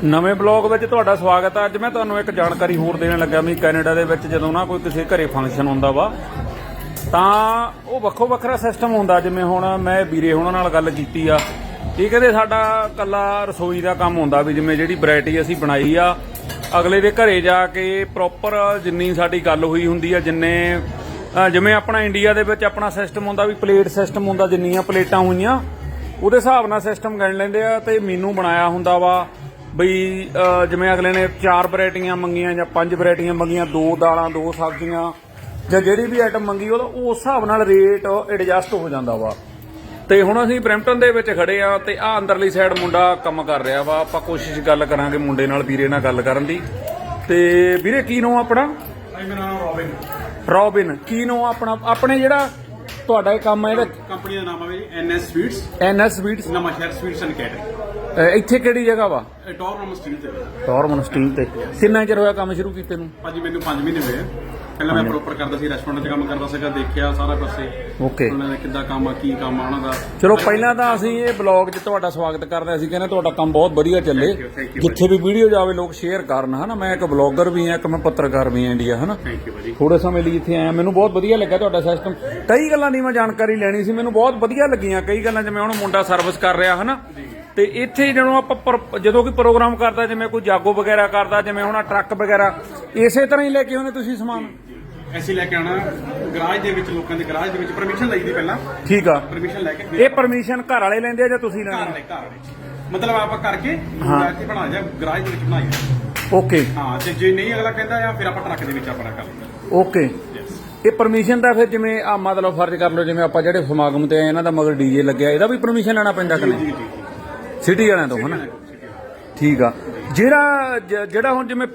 ਨਵੇਂ ਬਲੌਗ ਵਿੱਚ ਤੁਹਾਡਾ ਸਵਾਗਤ ਹੈ ਅੱਜ ਮੈਂ ਤੁਹਾਨੂੰ ਇੱਕ ਜਾਣਕਾਰੀ ਹੋਰ ਦੇਣ ਲੱਗਾ ਵੀ ਕੈਨੇਡਾ ਦੇ ਵਿੱਚ ਜਦੋਂ ਨਾ ਕੋਈ ਕਿਸੇ ਘਰੇ ਫੰਕਸ਼ਨ ਹੁੰਦਾ ਵਾ, ਤਾਂ ਉਹ ਵੱਖੋ ਵੱਖਰਾ ਸਿਸਟਮ ਹੁੰਦਾ। ਜਿਵੇਂ ਹੁਣ ਮੈਂ ਵੀਰੇ ਹੁਣਾਂ ਨਾਲ ਗੱਲ ਕੀਤੀ ਆ ਇਹ ਕਹਿੰਦੇ ਸਾਡਾ ਕੱਲਾ ਰਸੋਈ ਦਾ ਕੰਮ ਹੁੰਦਾ ਵੀ ਜਿਵੇਂ ਜਿਹੜੀ ਵੈਰਾਈਟੀ ਅਸੀਂ ਬਣਾਈ ਆ, ਅਗਲੇ ਦੇ ਘਰੇ ਜਾ ਕੇ ਪ੍ਰੋਪਰ ਜਿੰਨੀ ਸਾਡੀ ਗੱਲ ਹੋਈ ਹੁੰਦੀ ਆ, ਜਿੰਨੇ ਜਿਵੇਂ ਆਪਣਾ ਇੰਡੀਆ ਦੇ ਵਿੱਚ ਆਪਣਾ ਸਿਸਟਮ ਹੁੰਦਾ ਵੀ ਪਲੇਟ ਸਿਸਟਮ ਹੁੰਦਾ, ਜਿੰਨੀਆਂ ਪਲੇਟਾਂ ਹੋਈਆਂ, ਉਹਦੇ ਹਿਸਾਬ ਨਾਲ ਸਿਸਟਮ ਗਿਣ ਲੈਂਦੇ ਆ ਤੇ ਮੀਨੂ ਬਣਾਇਆ ਹੁੰਦਾ ਵਾ। ਬਈ ਜਿਵੇਂ ਅਗਲੇ ਨੇ ਚਾਰ ਵੈਰਾਈਟੀਆਂ ਮੰਗੀਆਂ ਜਾਂ ਪੰਜ ਵੈਰਾਈਟੀਆਂ ਮੰਗੀਆਂ ਦੋ ਦਾਲਾਂ ਦੋ ਸਬਜ਼ੀਆਂ ਜਾਂ ਜਿਹੜੀ ਵੀ ਆਈਟਮ ਮੰਗੀ ਉਹਦਾ ਉਸ ਹਿਸਾਬ ਨਾਲ ਰੇਟ ਐਡਜਸਟ ਹੋ ਜਾਂਦਾ ਵਾ। ਤੇ ਹੁਣ ਅਸੀਂ ਬ੍ਰੈਂਪਟਨ ਦੇ ਵਿੱਚ ਖੜੇ ਆ ਤੇ ਆ ਅੰਦਰਲੀ ਸਾਈਡ ਮੁੰਡਾ ਕੰਮ ਕਰ ਰਿਹਾ ਵਾ। ਆਪਾਂ ਕੋਸ਼ਿਸ਼ ਗੱਲ ਕਰਾਂਗੇ ਮੁੰਡੇ ਨਾਲ ਵੀਰੇ ਨਾਲ ਗੱਲ ਕਰਨ ਦੀ। ਤੇ ਵੀਰੇ ਕੀ ਨਾਮ ਆਪਣਾ? ਮੇਰਾ ਨਾਮ ਰੋਬਿਨ। ਰੋਬਿਨ ਕੀ ਨਾਮ ਆਪਣਾ? ਆਪਣੇ ਜਿਹੜਾ ਤੁਹਾਡਾ ਇਹ ਕੰਮ ਹੈ ਇਹਦਾ ਕੰਪਨੀ ਦਾ ਨਾਮ ਹੈ ਜੀ ਐਨਐਸ ਸਵੀਟਸ। NS sweets. ਨਵਾਂ ਸ਼ਹਿਰ ਸਵੀਟਸ ਐਂਡ ਕੈਟਰਿੰਗ। ਇੱਥੇ ਕਿਹੜੀ ਜਗ੍ਹਾ ਵਾ? ਇਹ ਟੌਰ ਨੰਬਰ ਸਟੀਲ ਤੇ ਹੈ। ਟੌਰਮਨ ਸਟੀਲ ਤੇ। ਕਿੰਨਾ ਚਿਰ ਹੋਇਆ ਕੰਮ ਸ਼ੁਰੂ ਕੀਤੇ ਨੂੰ? ਭਾਜੀ ਮੈਨੂੰ 5 ਮਹੀਨੇ ਹੋਏ ਆ। ਪਹਿਲਾਂ ਮੈਂ ਪ੍ਰੋਪਰ ਕਰਦਾ ਸੀ ਰੈਸਟੋਰੈਂਟ 'ਚ ਕੰਮ ਕਰਦਾ ਸੀਗਾ ਦੇਖਿਆ ਸਾਰਾ ਪਾਸੇ ਓਕੇ ਉਹਨਾਂ ਦਾ ਕਿੱਦਾਂ ਕੰਮ ਆ ਕੀ ਕੰਮ ਆ ਉਹਨਾਂ ਦਾ। ਚਲੋ ਪਹਿਲਾਂ ਤਾਂ ਅਸੀਂ ਇਹ ਬਲੌਗ 'ਚ ਤੁਹਾਡਾ ਸਵਾਗਤ ਕਰਦੇ ਹਾਂ ਅਸੀਂ ਕਹਿੰਦੇ ਤੁਹਾਡਾ ਕੰਮ ਬਹੁਤ ਵਧੀਆ ਚੱਲੇ। Thank you, thank you, ਜਿੱਥੇ ਵੀ ਵੀਡੀਓ ਜਾਵੇ ਲੋਕ ਸ਼ੇਅਰ ਕਰਨ ਹਨਾ? ਮੈਂ ਇੱਕ ਬਲੌਗਰ ਵੀ ਹਾਂ ਇੱਕ ਮੈਂ ਪੱਤਰਕਾਰ ਵੀ ਹਾਂ ਇੰਡੀਆ ਹਨਾ? ਥੈਂਕ ਯੂ ਭਾਜੀ। ਥੋੜੇ ਸਮੇਂ ਲਈ ਇੱਥੇ ਆਇਆ ਮੈਨੂੰ ਬਹੁਤ ਵਧੀਆ ਲੱਗਾ ਤੁਹਾਡਾ ਸਿਸਟਮ ਕਈ ਗੱਲਾਂ ਦੀ ਮੈਂ ਜਾਣਕਾਰੀ ਲੈਣੀ ਸੀ ਮੈਨੂੰ ਬਹੁਤ ਵਧੀਆ ਲੱਗੀਆਂ। ਕਈ ਗੱਲਾਂ ਜਿਵੇਂ ਹੁਣ ਮੁੰਡਾ ਸਰਵਿਸ ਕਰ ਰਿਹਾ ਹਨਾ? ਤੇ ਇੱਥੇ ਜਦੋਂ ਆਪਾਂ ਪਰ- ਜਦੋਂ ਕੋਈ ਪ੍ਰੋਗਰਾਮ ਕਰਦਾ ਜਿਵੇਂ ਕੋਈ ਜਾਗੋ ਵਗੈਰਾ ਕਰਦਾ ਜਿਵੇਂ ਹੁਣ ਆਹ ਟਰੱਕ ਵਗੈਰਾ ਇਸੇ ਤਰ੍ਹਾਂ ਹੀ ਲੈ ਕੇ ਆਉਂਦੇ ਤੁਸੀਂ ਸਮਾਨ? ਐਸੀ ਲੈ ਕੇ ਆਣਾ ਗਰਾਜ ਦੇ ਵਿੱਚ ਲੋਕਾਂ ਦੇ ਗਰਾਜ ਦੇ ਵਿੱਚ ਪਰਮਿਸ਼ਨ ਲਈ ਦੀ ਪਹਿਲਾਂ। ਠੀਕ ਆ। ਪਰਮਿਸ਼ਨ ਲੈ ਕੇ ਇਹ ਪਰਮਿਸ਼ਨ ਘਰ ਵਾਲੇ ਲੈਂਦੇ ਆ ਜਾਂ ਤੁਸੀਂ ਘਰ ਲੈਂਦੇ ਵਾਲੇ ਘਰ ਵਾਲੇ। ਮਤਲਬ ਆਪਾਂ ਕਰਕੇ ਜਾ ਕੇ ਬਣਾ ਜਾ ਗਰਾਜ ਦੇ ਵਿੱਚ ਬਣਾਈ ਓਕੇ। ਹਾਂ ਤੇ ਜੇ ਨਹੀਂ ਅਗਲਾ ਕਹਿੰਦਾ ਆ ਫਿਰ ਆਪਾਂ ਟਰੱਕ ਦੇ ਵਿੱਚ ਆਪਣਾ ਕਰ ਲੈਂਦੇ ਓਕੇ। ਯੈਸ ਇਹ ਪਰਮਿਸ਼ਨ ਦਾ ਫਿਰ ਜਿਵੇਂ ਆ ਮਤਲਬ ਫਰਜ਼ ਕਰ ਲਓ ਜਿਵੇਂ ਆਪਾਂ ਜਿਹੜੇ ਸਮਾਗਮ ਤੇ ਆਏ ਇਹਨਾਂ ਦਾ ਮਗਰ ਡੀਜੇ ਲੱਗਿਆ ਇਹਦਾ ਵੀ ਪਰਮਿਸ਼ਨ ਲੈਣਾ ਪੈਂਦਾ ਕਿ ਨਹੀਂ? ਜੀ ਜੀ। ਸਿਟੀ ਵਾਲਿਆਂ ਤੋਂ ਹਨਾ? ਠੀਕ ਆ। ਜਿਹੜਾ ਜਿਹੜਾ ਹੁਣ ਜਿਵੇਂ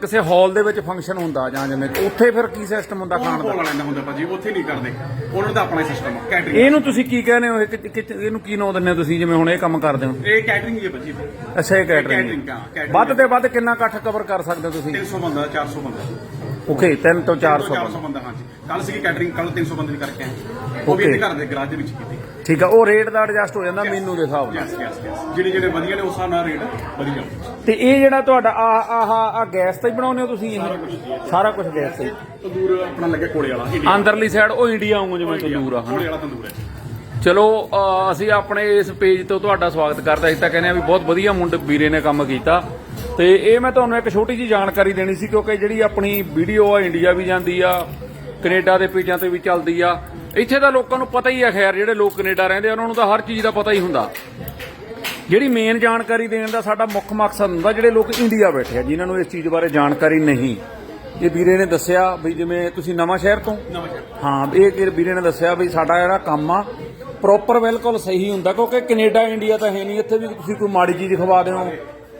ਕਿਸੇ ਹਾਲ ਦੇ ਵਿੱਚ ਫੰਕਸ਼ਨ ਹੁੰਦਾ ਜਾਂ ਜਿਵੇਂ ਉੱਥੇ ਫਿਰ ਕੀ ਸਿਸਟਮ ਹੁੰਦਾ ਖਾਣ ਦਾ? ਵਾਲਿਆਂ ਦਾ ਹੁੰਦਾ ਭਾਜੀ ਉੱਥੇ ਨਹੀਂ ਕਰਦੇ। ਉਹਨਾਂ ਦਾ ਆਪਣਾ ਸਿਸਟਮ ਹੈ ਕੈਟਰਿੰਗ ਇਹਨੂੰ ਤੁਸੀਂ ਕੀ ਕਹਿੰਦੇ ਹੋ? ਇਹਨੂੰ ਕੀ ਨਾਂ ਦਿੰਦੇ ਹੋ ਤੁਸੀਂ ਜਿਵੇਂ ਹੁਣ ਇਹ ਕੰਮ ਕਰਦੇ ਹੋ? ਇਹ ਕੈਟਰਿੰਗ ਹੀ ਹੈ ਭਾਜੀ। ਅੱਛਾ ਇਹ catering, ਕੈਟਰਿੰਗ ਹਾਂ, catering। ਵੱਧ ਤੇ ਵੱਧ ਕਿੰਨਾ ਇਕੱਠ ਕਵਰ ਕਰ ਸਕਦੇ ਹੋ ਤੁਸੀਂ? 300 ਬੰਦਾ 400 ਬੰਦਾ। ਓਕੇ 3 ਤੋਂ 400 400 ਬੰਦਾ। ਹਾਂਜੀ। ਕੱਲ ਸੀਗੀ ਕੈਟਰਿੰਗ ਕੱਲ 300 ਬੰਦੇ ਦੀ ਕਰਕੇ ਆਏ। ਉਹ ਵੀ Okay. ਇਹਦੇ ਘਰ ਦੇ ਗਰਾਜ ਦੇ ਵਿੱਚ ਕੀਤੀ। ਠੀਕ ਆ ਉਹ ਰੇਟ ਦਾ ਐਡਜਸਟ ਹੋ ਜਾਂਦਾ ਮੀਨੂ ਦੇ ਹਿਸਾਬ ਨਾਲ। ਯੈਸ ਯੈਸ ਯੈਸ ਜਿਹੜੇ ਜਿਹੜੇ ਵਧੀਆ ਨੇ ਉਸ ਹਿਸਾਬ ਨਾਲ ਰੇਟ ਵਧੀਆ ਤੇ ਇਹ ਜਿਹੜਾ ਤੁਹਾਡਾ ਆ ਆਹ ਆ ਗੈਸ ਤੇ ਹੀ ਬਣਾਉਂਦੇ ਹੋ ਤੁਸੀਂ ਇਹ? ਸਾਰਾ ਕੁਝ ਗੈਸ ਤੇ। ਹੀ? ਤੰਦੂਰ ਆਪਣਾ ਲੱਗੇ ਕੋਲੇ ਵਾਲਾ ਅੰਦਰਲੀ ਸਾਈਡ ਉਹ ਇੰਡੀਆ ਵਾਂਗੂ ਜਿਵੇਂ ਤੰਦੂਰ ਆ ਹਨਾ? ਕੋਲੇ ਵਾਲਾ ਤੰਦੂਰ ਹੈ। ਚਲੋ ਅ, ਅਸੀਂ ਆਪਣੇ ਇਸ ਪੇਜ ਤੋਂ ਤੁਹਾਡਾ ਸਵਾਗਤ ਕਰਦੇ ਹਾਂ ਅਸੀਂ ਤਾਂ ਕਹਿੰਦੇ ਆ ਵੀ ਬਹੁਤ ਵਧੀਆ ਮੁੰਡੇ ਵੀਰੇ ਨੇ ਕੰਮ ਕੀਤਾ। ਤੇ ਇਹ ਮੈਂ ਤੁਹਾਨੂੰ ਇੱਕ ਛੋਟੀ ਜੀ ਜਾਣਕਾਰੀ ਦੇਣੀ ਸੀ ਕਿਉਂਕਿ ਜਿਹੜੀ ਆਪਣੀ ਵੀਡੀਓ ਆ ਇੰਡੀਆ ਵੀ ਜਾਂਦੀ ਆ ਕੈਨੇਡਾ ਦੇ ਪੇਜਾਂ ਤੇ ਵੀ ਚੱਲਦੀ ਆ। ਇੱਥੇ ਤਾਂ ਲੋਕਾਂ ਨੂੰ ਪਤਾ ਹੀ ਆ ਖੈਰ ਜਿਹੜੇ ਲੋਕ ਕੈਨੇਡਾ ਰਹਿੰਦੇ ਆ ਉਹਨਾਂ ਨੂੰ ਤਾਂ ਹਰ ਚੀਜ਼ ਦਾ ਪਤਾ ਹੀ ਹੁੰਦਾ। ਜਿਹੜੀ ਮੇਨ ਜਾਣਕਾਰੀ ਦੇਣ ਦਾ ਸਾਡਾ ਮੁੱਖ ਮਕਸਦ ਹੁੰਦਾ ਜਿਹੜੇ ਲੋਕ ਇੰਡੀਆ ਬੈਠੇ ਆ ਜਿਨ੍ਹਾਂ ਨੂੰ ਇਸ ਚੀਜ਼ ਬਾਰੇ ਜਾਣਕਾਰੀ ਨਹੀਂ। ਇਹ ਵੀਰੇ ਨੇ ਦੱਸਿਆ ਵੀ ਜਿਵੇਂ ਤੁਸੀਂ ਨਵਾਂ ਸ਼ਹਿਰ ਤੋਂ? ਹਾਂ ਇਹ ਵੀਰੇ ਨੇ ਦੱਸਿਆ ਵੀ ਸਾਡਾ ਜਿਹੜਾ ਕੰਮ ਆ ਪ੍ਰੋਪਰ ਬਿਲਕੁਲ ਸਹੀ ਹੁੰਦਾ ਕਿਉਂਕਿ ਕੈਨੇਡਾ ਇੰਡੀਆ ਤਾਂ ਹੈ ਨਹੀਂ ਇੱਥੇ ਵੀ ਤੁਸੀਂ ਕੋਈ ਮਾੜੀ ਚੀਜ਼ ਖਵਾ ਦਿਓ।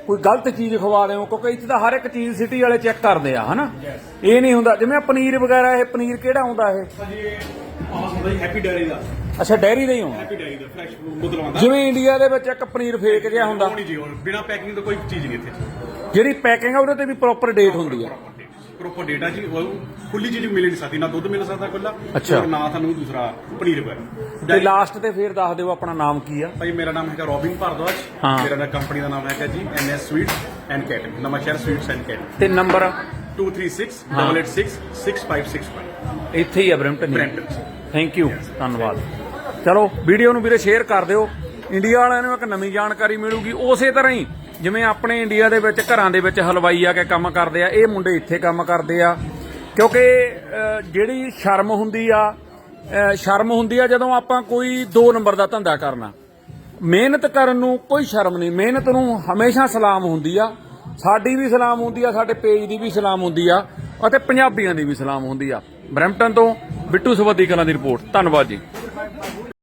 ਕੋਈ ਗਲਤ ਚੀਜ਼ ਖਵਾ ਦਿਓ ਕਿਉਂਕਿ ਇੱਥੇ ਤਾਂ ਹਰ ਇੱਕ ਚੀਜ਼ ਸਿਟੀ ਵਾਲੇ ਚੈੱਕ ਕਰਦੇ ਆ ਹਨਾ? ਇਹ ਨਹੀਂ ਹੁੰਦਾ ਜਿਵੇਂ ਆਹ ਪਨੀਰ ਵਗੈਰਾ ਇਹ ਪਨੀਰ ਕਿਹੜਾ ਹੁੰਦਾ ਇਹ? ਭਾਜੀ ਆਹ ਹੁੰਦਾ ਜੀ ਹੈਪੀ ਡੈਰੀ ਦਾ। ਅੱਛਾ ਡੈਰੀ ਦਾ ਹੀ ਹੁੰਦਾ ਹੈਪੀ ਡੈਰੀ ਦਾ ਫਰੈਸ਼ ਦੁੱਧ ਲਵਾਉਂਦਾ ਜਿਵੇਂ ਇੰਡੀਆ ਦੇ ਵਿੱਚ ਇੱਕ ਪਨੀਰ ਫੇਕ ਜਿਹਾ ਹੁੰਦਾ। ਨਹੀਂ ਜੀ ਹੋਰ ਬਿਨਾ ਪੈਕਿੰਗ ਤੋਂ ਕੋਈ ਚੀਜ਼ ਨਹੀਂ ਇੱਥੇ। ਜਿਹੜੀ ਪੈਕਿੰਗ ਆ ਉਹਦੇ ਤੇ ਵੀ ਪ੍ਰੋਪਰ ਡੇਟ ਹੁੰਦੀ ਆ। ਪ੍ਰੋਪਰ ਡੇਟਾ ਜੀ ਉਹ ਖੁੱਲੀ ਚੀਜ਼ ਮਿਲ ਨਹੀਂ ਸਕਦੀ ਨਾ ਦੁੱਧ ਮਿਲ ਸਕਦਾ ਖੁੱਲਾ ਅੱਛਾ। ਔਰ ਨਾ ਤੁਹਾਨੂੰ ਦੂਸਰਾ ਪਨੀਰ ਤੇ ਵਗੈਰਾ ਲਾਸਟ ਤੇ ਫੇਰ ਦੱਸ ਦਿਓ ਆਪਣਾ ਨਾਮ ਕੀ ਆ? ਭਾਈ ਮੇਰਾ ਨਾਮ ਹੈਗਾ ਰੋਬਿਨ ਭਾਰਦਵਾਜ। ਹਾਂ। ਮੇਰਾ ਨਾ ਕੰਪਨੀ ਦਾ ਨਾਮ ਹੈਗਾ ਜੀ NS sweets and catering Nawanshahr sweets and catering ਤੇ ਨੰਬਰ 236 886 6565 ਇੱਥੇ ਹੀ ਆ ਬ੍ਰੈਂਪਟਨ ਥੈਂਕ ਯੂ ਧੰਨਵਾਦ। ਚਲੋ ਵੀਡੀਓ ਨੂੰ ਵੀਰੇ ਸ਼ੇਅਰ ਕਰ ਦਿਓ। ਇੰਡੀਆ ਵਾਲਿਆਂ ਨੂੰ ਇੱਕ ਨਵੀਂ ਜਾਣਕਾਰੀ ਮਿਲੂਗੀ ਉਸੇ ਤਰ੍ਹਾਂ ਹੀ ਜਿਵੇਂ ਆਪਣੇ ਇੰਡੀਆ ਦੇ ਵਿੱਚ, ਘਰਾਂ ਦੇ ਵਿੱਚ ਹਲਵਾਈ ਆ ਕੇ ਕੰਮ ਕਰਦੇ ਆ, ਇਹ ਮੁੰਡੇ ਇੱਥੇ ਕੰਮ ਕਰਦੇ ਆ। ਕਿਉਂਕਿ ਜਿਹੜੀ ਸ਼ਰਮ ਹੁੰਦੀ ਆ ਸ਼ਰਮ ਹੁੰਦੀ ਆ ਜਦੋਂ ਆਪਾਂ ਕੋਈ 2 ਨੰਬਰ ਦਾ ਧੰਦਾ ਕਰਨਾ। ਮਿਹਨਤ ਕਰਨ ਨੂੰ ਕੋਈ ਸ਼ਰਮ ਨਹੀਂ, ਮਿਹਨਤ ਨੂੰ ਹਮੇਸ਼ਾ ਸਲਾਮ ਹੁੰਦੀ ਆ। ਸਾਡੀ ਵੀ ਸਲਾਮ ਹੁੰਦੀ ਆ, ਸਾਡੇ ਪੇਜ ਦੀ ਵੀ ਸਲਾਮ ਹੁੰਦੀ ਆ, ਅਤੇ ਪੰਜਾਬੀਆਂ ਦੀ ਵੀ ਸਲਾਮ ਹੁੰਦੀ ਆ। ਬਰੈਂਪਟਨ ਤੋਂ ਬਿੱਟੂ ਸਵੱਦੀ ਕਲਾਂ ਦੀ ਰਿਪੋਰਟ, ਧੰਨਵਾਦ ਜੀ।